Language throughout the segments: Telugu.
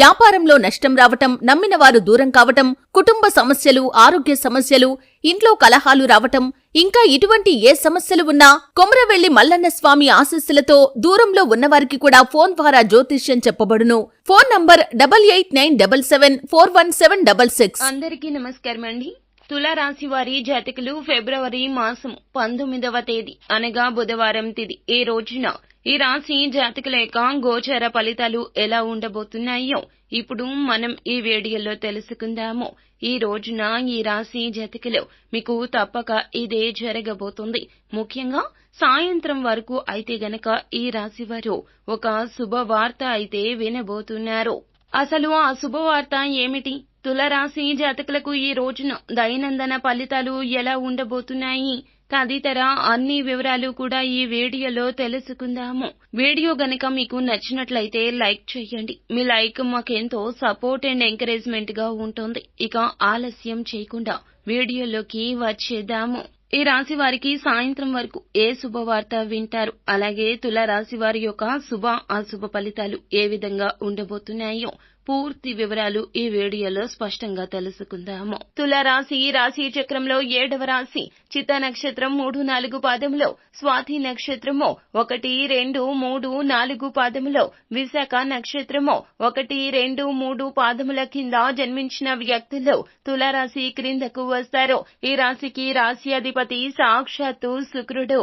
వ్యాపారంలో నష్టం రావటం నమ్మిన వారు దూరం కావటం కుటుంబ సమస్యలు ఆరోగ్య సమస్యలు ఇంట్లో కలహాలు రావటం ఇంకా ఇటువంటి ఏ సమస్యలు ఉన్నా కొమరవెల్లి మల్లన్న స్వామి ఆశస్సులతో దూరంలో ఉన్నవారికి కూడా ఫోన్ ద్వారా జ్యోతిష్యం చెప్పబడును. Phone number double eight nine double seven four one seven double six. అందరికీ నమస్కారం అండి. తులారాశి వారి జాతకులు ఫిబ్రవరి మాసం పంతొమ్మిదవ తేదీ అనగా బుధవారం తిది. ఈ రోజున ఈ రాశి జాతకుల యొక్క గోచర ఫలితాలు ఎలా ఉండబోతున్నాయో ఇప్పుడు మనం ఈ వీడియోలో తెలుసుకుందాము. ఈ రోజున ఈ రాశి జాతకులు మీకు తప్పక ఇదే జరగబోతుంది. ముఖ్యంగా సాయంత్రం వరకు అయితే గనక ఈ రాశి వారు ఒక శుభవార్త అయితే వినబోతున్నారు. అసలు ఆ శుభవార్త ఏమిటి? తులరాశి జాతకులకు ఈ రోజున దైనందిన ఫలితాలు ఎలా ఉండబోతున్నాయి? తదితర అన్ని వివరాలు కూడా ఈ వీడియోలో తెలుసుకుందాము. వీడియో గనక మీకు నచ్చినట్లయితే లైక్ చేయండి. మీ లైక్ మాకెంతో సపోర్ట్ అండ్ ఎంకరేజ్మెంట్గా ఉంటుంది. ఇక ఆలస్యం చేయకుండా వీడియోలోకి వచ్చేద్దాము. ఈ రాశి వారికి సాయంత్రం వరకు ఏ శుభవార్త వింటారు? అలాగే తుల రాశి వారి యొక్క శుభ అశుభ ఫలితాలు ఏ విధంగా ఉండబోతున్నాయో పూర్తి వివరాలు ఈ వీడియోలో స్పష్టంగా తెలుసుకుందాము. తులారాశి రాశి చక్రంలో ఏడవ రాశి. చిత్త నక్షత్రం మూడు నాలుగు పాదములో స్వాతి నక్షత్రము ఒకటి రెండు మూడు నాలుగు పాదములో విశాఖ నక్షత్రము ఒకటి రెండు మూడు పాదముల కింద జన్మించిన వ్యక్తులు తులారాశి క్రిందకు వస్తారు. ఈ రాశికి రాశి అధిపతి సాక్షాత్తు శుక్రుడు.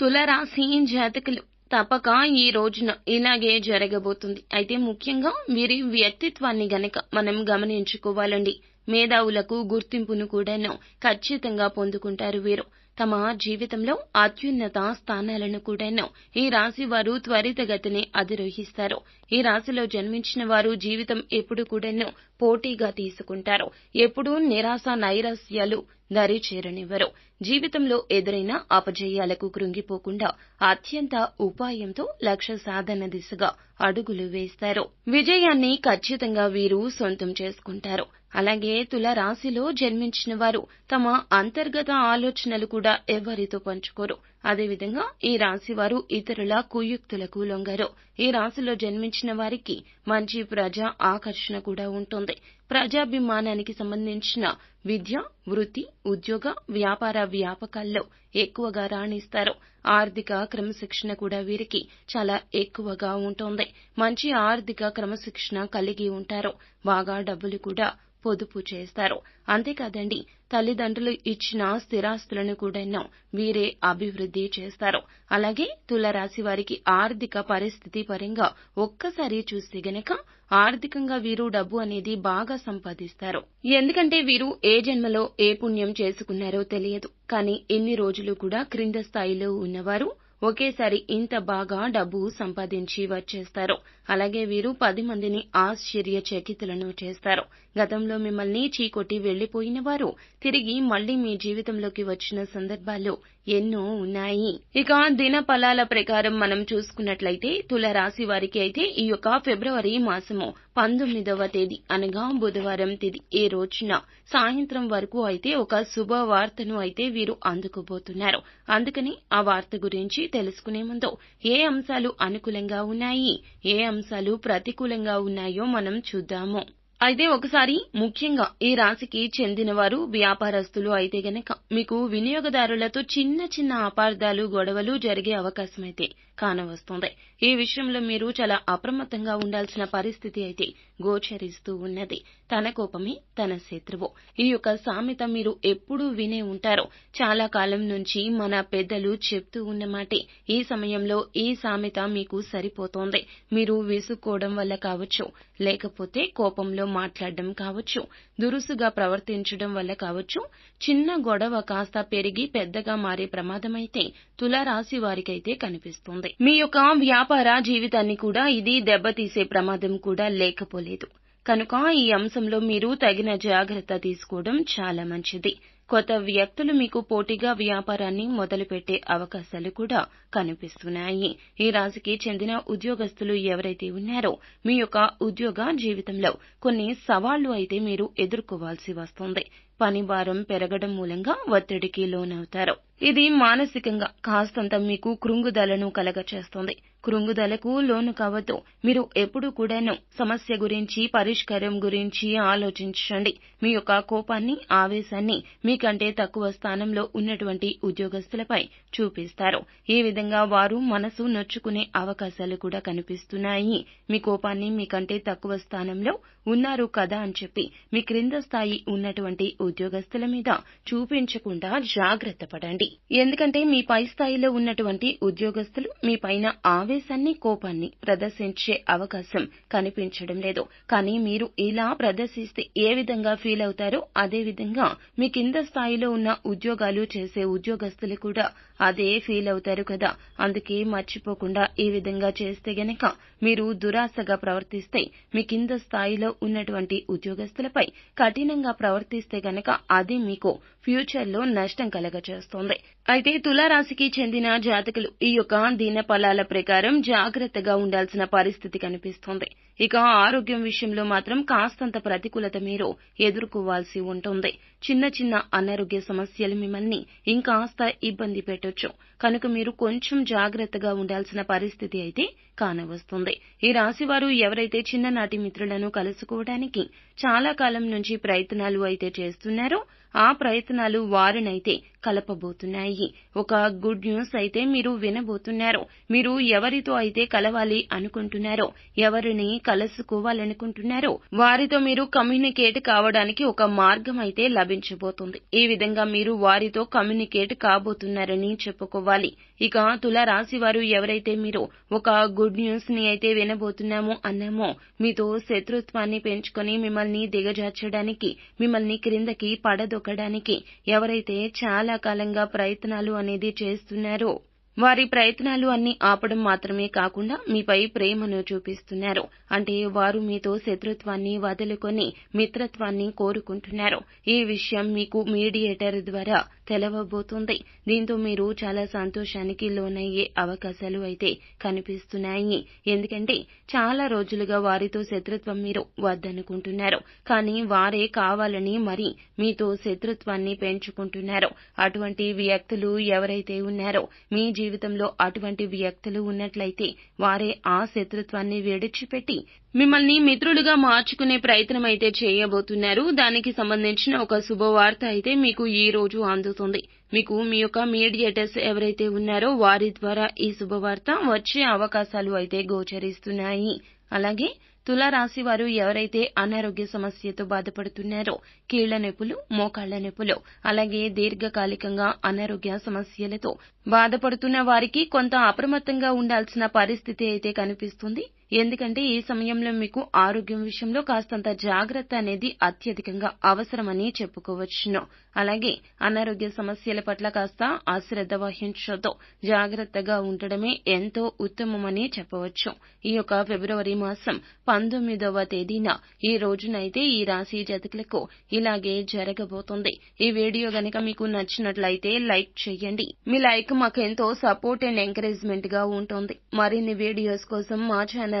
తులరాశి జాతకులు. తప్పక ఈ రోజున ఇలాగే జరగబోతుంది. అయితే ముఖ్యంగా వీరి వ్యక్తిత్వాన్ని గనక మనం గమనించుకోవాలండి. మేధావులకు గుర్తింపును కూడాను ఖచ్చితంగా పొందుకుంటారు వీరు. తమ జీవితంలో అత్యున్నత స్థానాలను కూడాను ఈ రాశి వారు త్వరితగతిని అధిరోహిస్తారు. ఈ రాశిలో జన్మించిన వారు జీవితం ఎప్పుడు కూడాను పోటీగా తీసుకుంటారు. ఎప్పుడూ నిరాశ నైరాశ్యాలు దరి చేరనివ్వరు జీవితంలో ఎదురైన అపజయాలకు కృంగిపోకుండా అత్యంత ఉపాయంతో లక్ష్య సాధన దిశగా అడుగులు వేస్తారు. విజయాన్ని ఖచ్చితంగా వీరు సొంతం చేసుకుంటారు. అలాగే తుల రాశిలో జన్మించిన వారు తమ అంతర్గత ఆలోచనలు కూడా ఎవరితో పంచుకోరు. అదేవిధంగా ఈ రాశి వారు ఇతరుల కుయుక్తులకు లొంగరు. ఈ రాశిలో జన్మించిన వారికి మంచి ప్రజా ఆకర్షణ కూడా ఉంటుంది. ప్రజాభిమానానికి సంబంధించిన విద్య వృత్తి ఉద్యోగ వ్యాపార వ్యాపకాల్లో ఎక్కువగా రాణిస్తారు. ఆర్థిక క్రమశిక్షణ కూడా వీరికి చాలా ఎక్కువగా ఉంటుంది. మంచి ఆర్థిక క్రమశిక్షణ కలిగి ఉంటారు. బాగా డబ్బులు కూడా పొదుపు చేస్తారు. అంతేకాదండి తల్లిదండ్రులు ఇచ్చిన స్థిరాస్తులను కూడా వీరే అభివృద్ధి చేస్తారు. అలాగే తులరాశి వారికి ఆర్థిక పరిస్థితి పరంగా ఒక్కసారి చూస్తే గనక ఆర్థికంగా వీరు డబ్బు అనేది బాగా సంపాదిస్తారు. ఎందుకంటే వీరు ఏ జన్మలో ఏ పుణ్యం చేసుకున్నారో తెలియదు. కానీ ఎన్ని రోజులు కూడా క్రింద స్థాయిలో ఉన్నవారు ఒకేసారి ఇంత బాగా డబ్బు సంపాదించి వచ్చేస్తారు. అలాగే వీరు పది మందిని ఆశ్చర్యచకితులను చేస్తారు. గతంలో మిమ్మల్ని చీకొట్టి వెళ్ళిపోయిన వారు తిరిగి మళ్ళీ మీ జీవితంలోకి వచ్చిన సందర్భాలు ఎన్నో ఉన్నాయి. ఇక దిన ఫలాల ప్రకారం మనం చూసుకున్నట్లయితే తుల రాశి వారికి అయితే ఈ యొక్క ఫిబ్రవరి మాసము పంతొమ్మిదవ తేదీ అనగా బుధవారం తేదీ ఈ రోజున? సాయంత్రం వరకు అయితే ఒక శుభ వార్తను అయితే వీరు అందుకోబోతున్నారు. అందుకని ఆ వార్త గురించి తెలుసుకునే ముందు ఏ అంశాలు అనుకూలంగా ఉన్నాయి? ఏ అంశాలు ప్రతికూలంగా ఉన్నాయో మనం చూద్దాము. అయితే ఒకసారి ముఖ్యంగా ఈ రాశికి చెందినవారు వ్యాపారస్తులు అయితే గనక మీకు వినియోగదారులతో చిన్న చిన్న అపార్థాలు గొడవలు జరిగే అవకాశం అయితే కానవస్తుంది. ఈ విషయంలో మీరు చాలా అప్రమత్తంగా ఉండాల్సిన పరిస్థితి అయితే గోచరిస్తూ ఉన్నది. తన కోపమే తన శత్రువు. ఈ యొక్క సామెత మీరు ఎప్పుడూ వినే ఉంటారు. చాలా కాలం నుంచి మన పెద్దలు చెప్తూ ఉన్నమాటే ఈ సమయంలో ఈ సామెత మీకు సరిపోతోంది. మీరు విసుక్కోవడం వల్ల కావచ్చు లేకపోతే కోపంలో మాట్లాడడం కావచ్చు దురుసుగా ప్రవర్తించడం వల్ల కావచ్చు చిన్న గొడవ కాస్త పెరిగి పెద్దగా మారే ప్రమాదమైతే తులారాశి వారికైతే కనిపిస్తుంది. మీ యొక్క వ్యాపార జీవితాన్ని కూడా ఇది దెబ్బతీసే ప్రమాదం కూడా లేకపోలేదు. కనుక ఈ అంశంలో మీరు తగిన జాగ్రత్త తీసుకోవడం చాలా మంచిది. కొత్త వ్యక్తులు మీకు పోటీగా వ్యాపారాన్ని మొదలుపెట్టే అవకాశాలు కూడా కనిపిస్తున్నాయి. ఈ రాశికి చెందిన ఉద్యోగస్తులు ఎవరైతే ఉన్నారో మీ యొక్క ఉద్యోగ జీవితంలో కొన్ని సవాళ్ళు అయితే మీరు ఎదుర్కోవాల్సి వస్తుంది. పని భారం పెరగడం మూలంగా ఒత్తిడికి లోనవుతారు. ఇది మానసికంగా కాస్తంత మీకు కృంగుదలను కలగచేస్తుంది. కృంగుదలకు లోను కావద్దు. మీరు ఎప్పుడు కూడాను సమస్య గురించి పరిష్కారం గురించి ఆలోచించండి. మీ యొక్క కోపాన్ని ఆవేశాన్ని మీకంటే తక్కువ స్థానంలో ఉన్నటువంటి ఉద్యోగస్తులపై చూపిస్తారు. ఈ విధంగా వారు మనసు నొచ్చుకునే అవకాశాలు కూడా కనిపిస్తున్నాయి. మీ కోపాన్ని మీకంటే తక్కువ స్థానంలో ఉన్నారు కదా అని చెప్పి మీ క్రింద స్థాయి ఉన్నటువంటి ఉద్యోగస్తుల మీద చూపించకుండా జాగ్రత్త పడండి. ఎందుకంటే మీ పై స్థాయిలో ఉన్నటువంటి ఉద్యోగస్తులు మీ పైన ఆవేశాన్ని కోపాన్ని ప్రదర్శించే అవకాశం కనిపించడం లేదు. కానీ మీరు ఇలా ప్రదర్శిస్తే ఏ విధంగా ఫీల్ అవుతారో అదే విధంగా మీ కింద స్థాయిలో ఉన్న ఉద్యోగాలు చేసే ఉద్యోగస్తులు కూడా అదే ఫీల్ అవుతారు కదా. అందుకే మర్చిపోకుండా ఈ విధంగా చేస్తే గనక మీరు దురాశగా ప్రవర్తిస్తే మీ కింద స్థాయిలో ఉన్నటువంటి ఉద్యోగస్తులపై కఠినంగా ప్రవర్తిస్తే గనక అది మీకు ఫ్యూచర్లో నష్టం కలగచేస్తోంది. అయితే తులారాశికి చెందిన జాతకులు ఈ యొక్క దీన ఫలాల ప్రకారం జాగ్రత్తగా ఉండాల్సిన పరిస్థితి కనిపిస్తుంది. ఇక ఆరోగ్యం విషయంలో మాత్రం కాస్తంత ప్రతికూలత మీరు ఎదుర్కోవాల్సి ఉంటుంది. చిన్న చిన్న అనారోగ్య సమస్యలు మిమ్మల్ని ఇంకాస్త ఇబ్బంది పెట్టొచ్చు. కనుక మీరు కొంచెం జాగ్రత్తగా ఉండాల్సిన పరిస్థితి అయితే కానవస్తుంది. ఈ రాశివారు ఎవరైతే చిన్ననాటి మిత్రులను కలుసుకోవడానికి చాలా కాలం నుంచి ప్రయత్నాలు అయితే చేస్తున్నారో ఆ ప్రయత్నాలు వారినైతే కలపబోతున్నాయి. ఒక గుడ్ న్యూస్ అయితే మీరు వినబోతున్నారు. మీరు ఎవరితో అయితే కలవాలి అనుకుంటున్నారో ఎవరిని కలుసుకోవాలనుకుంటున్నారో వారితో మీరు కమ్యూనికేట్ కావడానికి ఒక మార్గం అయితే లభించబోతుంది. ఈ విధంగా మీరు వారితో కమ్యూనికేట్ కాబోతున్నారని చెప్పుకోవాలి. ఇక తులరాశి వారు ఎవరైతే మీరు ఒక గుడ్ న్యూస్ని అయితే వినబోతున్నామో అన్నామో మీతో శత్రుత్వాన్ని పెంచుకొని మిమ్మల్ని దిగజార్చడానికి మిమ్మల్ని క్రిందకి పడదొక్కడానికి ఎవరైతే చాలా కాలంగా ప్రయత్నాలు అనేది చేస్తున్నారో వారి ప్రయత్నాలు అన్ని ఆపడం మాత్రమే కాకుండా మీపై ప్రేమను చూపిస్తున్నారు. అంటే వారు మీతో శత్రుత్వాన్ని వదులుకొని మిత్రత్వాన్ని కోరుకుంటున్నారు. ఈ విషయం మీకు మీడియేటర్ ద్వారా తెలవబోతుంది. దీంతో మీరు చాలా సంతోషానికి లోనయ్యే అవకాశాలు అయితే కనిపిస్తున్నాయి. ఎందుకంటే చాలా రోజులుగా వారితో శత్రుత్వం మీరు వద్దనుకుంటున్నారు. కానీ వారే కావాలని మరి మీతో శత్రుత్వాన్ని పెంచుకుంటున్నారు. అటువంటి వ్యక్తులు ఎవరైతే ఉన్నారో మీ జీవితంలో అటువంటి వ్యక్తులు ఉన్నట్లయితే వారే ఆ శత్రుత్వాన్ని విడిచిపెట్టి మిమ్మల్ని మిత్రులుగా మార్చుకునే ప్రయత్నం అయితే చేయబోతున్నారు. దానికి సంబంధించిన ఒక శుభవార్త అయితే మీకు ఈ రోజు అందుతుంది. మీకు మీ యొక్క మీడియేటర్స్ ఎవరైతే ఉన్నారో వారి ద్వారా ఈ శుభవార్త వచ్చే అవకాశాలు అయితే గోచరిస్తున్నాయి. అలాగే తులారాశి వారు ఎవరైతే అనారోగ్య సమస్యతో బాధపడుతున్నారో కీళ్ళ నొప్పులు మోకాళ్ళ నొప్పులు అలాగే దీర్ఘకాలికంగా అనారోగ్య సమస్యలతో బాధపడుతున్న వారికి కొంత అప్రమత్తంగా ఉండాల్సిన పరిస్థితి అయితే కనిపిస్తుంది. ఎందుకంటే ఈ సమయంలో మీకు ఆరోగ్యం విషయంలో కాస్తంత జాగ్రత్త అనేది అత్యధికంగా అవసరమని చెప్పుకోవచ్చును. అలాగే అనారోగ్య సమస్యల పట్ల కాస్త అశ్రద్ధ వహించొద్దు. జాగ్రత్తగా ఉండడమే ఎంతో ఉత్తమమని చెప్పవచ్చు. ఈ యొక్క ఫిబ్రవరి మాసం పంతొమ్మిదవ తేదీన ఈ రోజునైతే ఈ రాశి జాతకులకు ఇలాగే జరగబోతుంది. ఈ వీడియో గనక మీకు నచ్చినట్లయితే లైక్ చేయండి. మీ లైక్ మాకు ఎంతో సపోర్ట్ అండ్ ఎంకరేజ్మెంట్గా ఉంటుంది. మరిన్ని వీడియోస్ కోసం మా ఛానల్